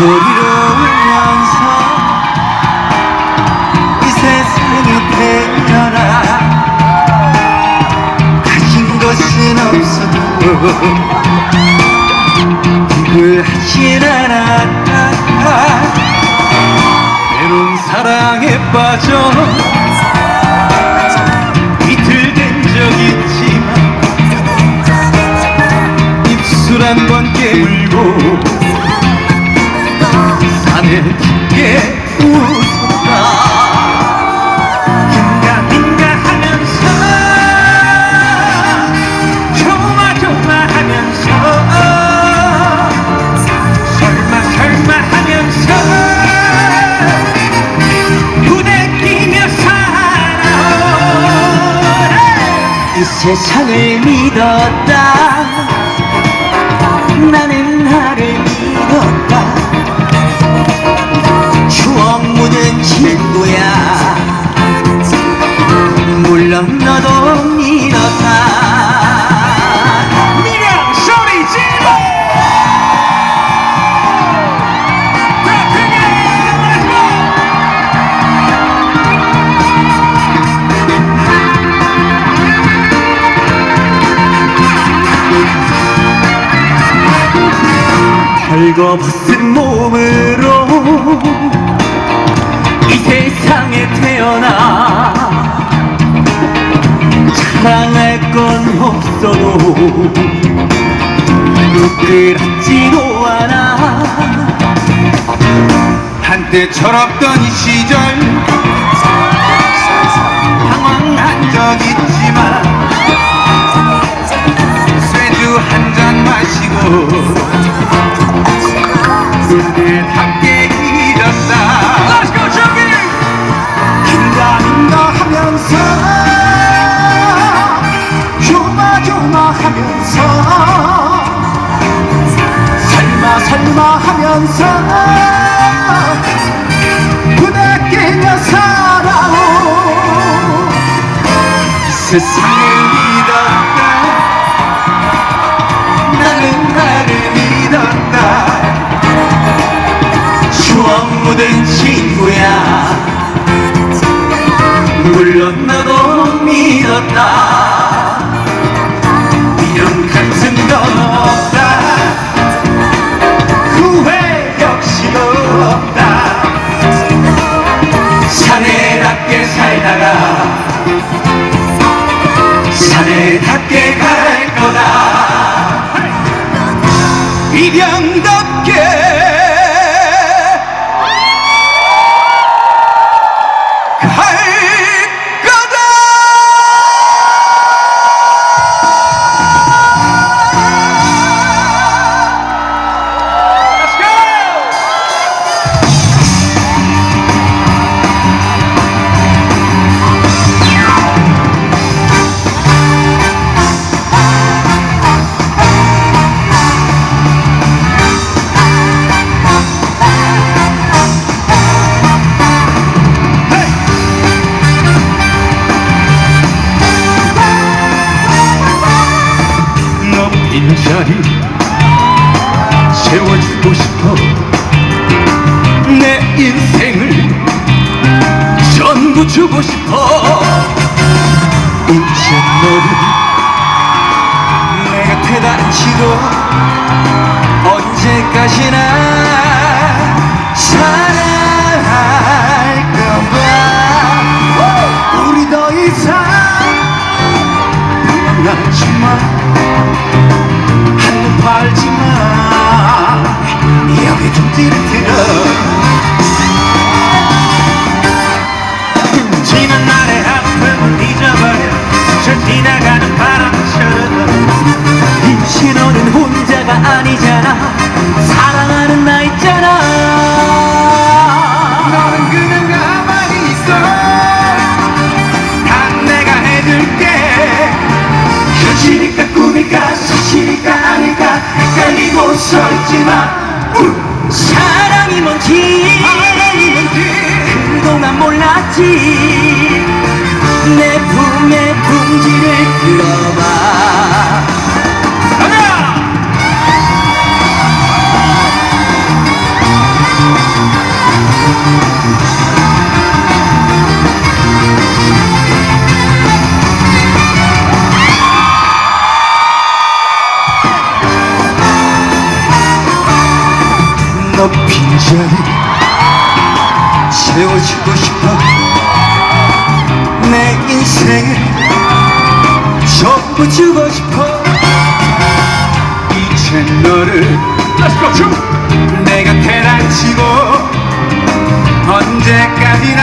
소리로 울면서 이 세상에 태어나 가진 것은 없어도 비굴하진 않아 때론 사랑에 빠져 이틀 된 적 있지만 입술 한 번 깨물고 깊게 웃었다 긴가민가 하면서 조마조마 하면서 설마 설마 하면서 부대끼며 살아오라. 이 세상을 믿었다. 나는 친구야. 물론 너도 믿었다. 미령 소리 질러 말해줘 벌거벗은 몸 부끄럽지도 않아. 한때 철없던 이 시절 당황한 적 있지만 쇠주 한 잔 마시고 그대답게 세상을 믿었다. 나는 나를 믿었다. 추억 묻은 친구야. 물론 너도 믿었다 이병답게 자리 채워주고 싶어. 내 인생을 전부 주고 싶어. 이제 너를 내 곁에 다치고 언제까지나 서 있지만 사랑이 뭔지 그동안 몰랐지 자리 채워주고 싶어 내 인생을 전부 주고 싶어. 이제 너를 내가 태란치고 언제까지나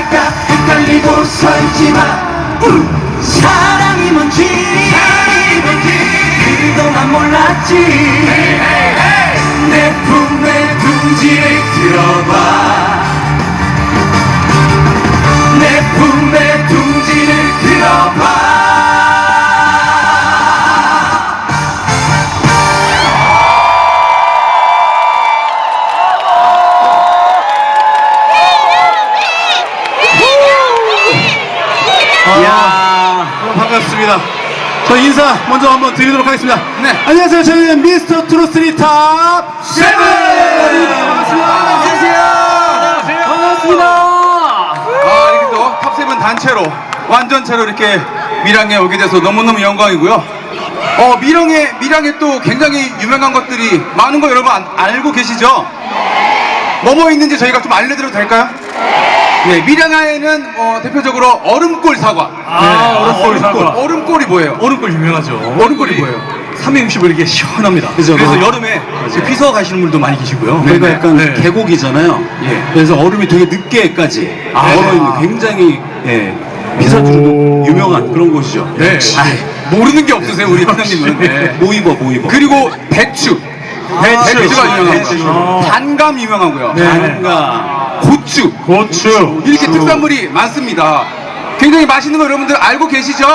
아닐까 헷갈리고 서 있지만 우! 사랑이 뭔지. 그동안 몰랐지. 내 품에 둥지를 들어봐 반갑습니다. 저 인사 먼저 한번 드리도록 하겠습니다. 네. 안녕하세요. 저희는 미스터 트로스리 탑 세븐. 반갑습니다. 안녕하세요 반갑습니다. 아, 이렇게 또 탑세븐 단체로 완전체로 이렇게 밀양에 오게 돼서 너무너무 영광이고요. 어, 밀양에 밀양에 또 굉장히 유명한 것들이 많은 거 여러분 안- 알고 계시죠? 뭐뭐 있는지 저희가 좀 알려드려도 될까요? 네, 밀양에는 어, 대표적으로 얼음골 사과. 아, 얼음골 사과. 얼음골이 뭐예요? 얼음골 유명하죠. 얼음골이 뭐예요? 360을 이렇게 시원합니다. 그죠. 그래서 어. 여름에 피서 가시는 분들도 많이 계시고요. 네, 그러니까 네. 약간 네. 계곡이잖아요. 예. 그래서 얼음이 되게 늦게까지 아. 얼어 있는 굉장히 예, 피서주로 유명한 그런 곳이죠. 네. 아, 모르는 게 없으세요, 우리 회장님은. 네. 모이버 모이버. 그리고 배추. 배추가 유명하고 배추. 단감 유명하고요. 네. 단가. 고추. 고추. 이렇게 특산물이 많습니다. 굉장히 맛있는 거 여러분들 알고 계시죠?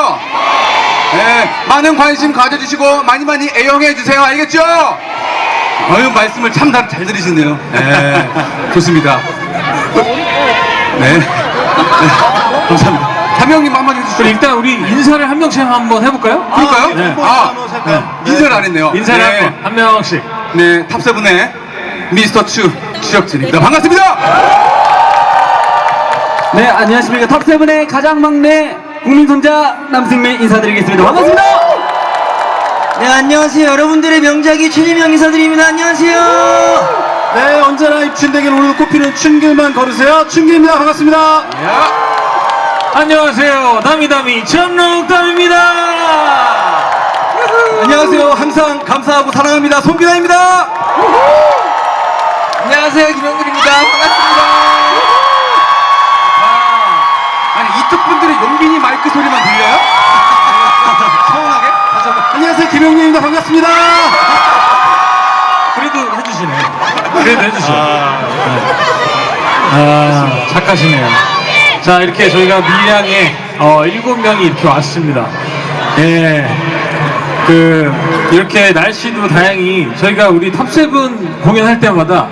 네, 많은 관심 가져주시고 많이 많이 애용해 주세요. 알겠죠? 아유 말씀을 참 잘 들으시네요. 네, 좋습니다. 네, 네, 감사합니다. 삼형님 한마디 해주시죠. 일단 우리 인사를 한 명씩 한번 해볼까요? 그럴까요? 네. 아, 네. 인사를 안 했네요. 인사를 네. 한번 한 명씩. 네, 탑세븐의 미스터 추 추혁진입니다. 반갑습니다. 네 안녕하십니까 탑세븐의 가장 막내 국민 손자 남승민 인사드리겠습니다 반갑습니다 네 안녕하세요 여러분들의 명작이 최재명 인사드립니다 안녕하세요 네 언제나 입춘대길 오르는 꽃피는 춘길만 걸으세요. 춘길입니다. 반갑습니다. 야, 안녕하세요. 다미다미 천록담입니다. 안녕하세요 항상 감사하고 사랑합니다 송기나입니다 안녕하세요 김영근입니다 반갑습니다 아니 이쪽 분들은 용빈이 마이크 소리만 들려요? 서운하게? 다시 한번. 안녕하세요 김영민입니다. 반갑습니다. 그래도 해주시네. 그래도 해주셔. 아, 착하시네요. 자, 이렇게 저희가 밀양에 어, 일곱 명이 이렇게 왔습니다. 예. 그, 이렇게 날씨도 다행히 저희가 우리 탑세븐 공연할 때마다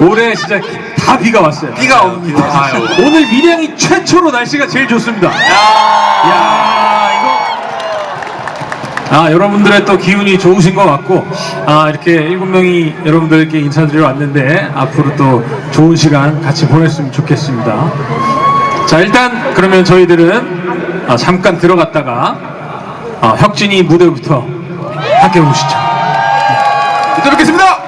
올해 진짜 다 비가 왔어요. 비가 옵니다. 아유. 오늘 밀양이 최초로 날씨가 제일 좋습니다. 야, 이거. 아, 여러분들의 또 기운이 좋으신 것 같고, 아, 이렇게 일곱 명이 여러분들께 인사드리러 왔는데, 앞으로 또 좋은 시간 같이 보냈으면 좋겠습니다. 자, 일단, 그러면 저희들은 아, 잠깐 들어갔다가, 아, 혁진이 무대부터 함께 보시죠. 이따 뵙겠습니다.